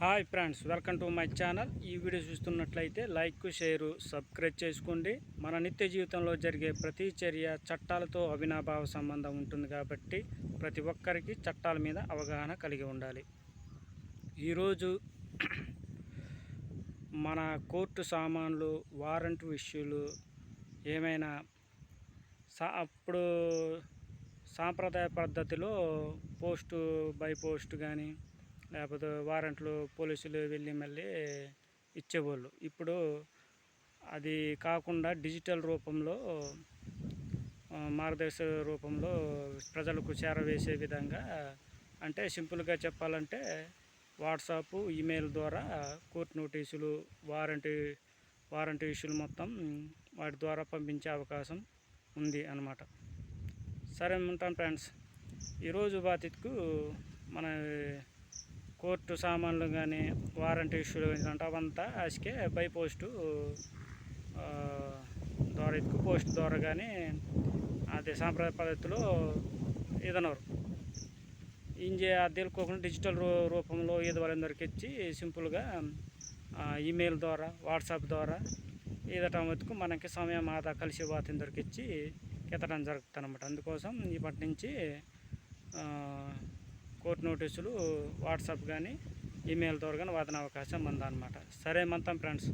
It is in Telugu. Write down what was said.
Hi friends welcome to my channel. ఈ వీడియో చూస్తున్నట్లయితే లైక్ షేర్ సబ్స్క్రైబ్ చేసుకోండి. మన నిత్య జీవితంలో జరిగే ప్రతి చర్య చట్టాలతో అవినాభావ సంబంధం ఉంటుంది కాబట్టి ప్రతి ఒక్కరికి చట్టాల మీద అవగాహన కలిగి ఉండాలి. ఈరోజు మన కోర్టు సామాన్లు వారంట్ విషయాలు ఏమైనా సా అప్పుడు సాంప్రదాయ పద్ధతిలో పోస్టు బై పోస్ట్ కానీ లేకపోతే వారంట్లు పోలీసులు వెళ్ళి మళ్ళీ ఇచ్చేవాళ్ళు. ఇప్పుడు అది కాకుండా డిజిటల్ రూపంలో మార్గదర్శక మార్గదర్శ రూపంలో ప్రజలకు చేరవేసే విధంగా అంటే సింపుల్గా చెప్పాలంటే వాట్సాప్ ఈమెయిల్ ద్వారా కోర్టు నోటీసులు వారంటీ వారంటీ ఇష్యూలు మొత్తం వాటి ద్వారా పంపించే అవకాశం ఉంది అన్నమాట. సరే ఉంటాను ఫ్రెండ్స్. ఈరోజు బాధితుకు మన కోర్టు సామాన్లు కానీ వారంటీ ఇష్యూలు అంటే అవంతా అసికే బై పోస్టు ద్వారా ఎక్కువ పోస్ట్ ద్వారా కానీ అదే సాంప్రదాయ పద్ధతిలో ఇదనరు. ఇంజే తెలుకోకుండా డిజిటల్ రూ రూపంలో ఏదో వాళ్ళందరికి ఇచ్చి సింపుల్గా ఈమెయిల్ ద్వారా వాట్సాప్ ద్వారా ఈదటం వరకు మనకి సమయం ఆదా కలిసి వాతిందరికి ఇచ్చి కెత్తడం జరుగుతుంది అనమాట అందుకోసం ఇప్పటి నుంచి కోర్టు నోటీసులు వాట్సాప్ కానీ ఈమెయిల్ ద్వారా కానీ వాదన అవకాశం ఉందన్నమాట. సరే మంతం ఫ్రెండ్స్.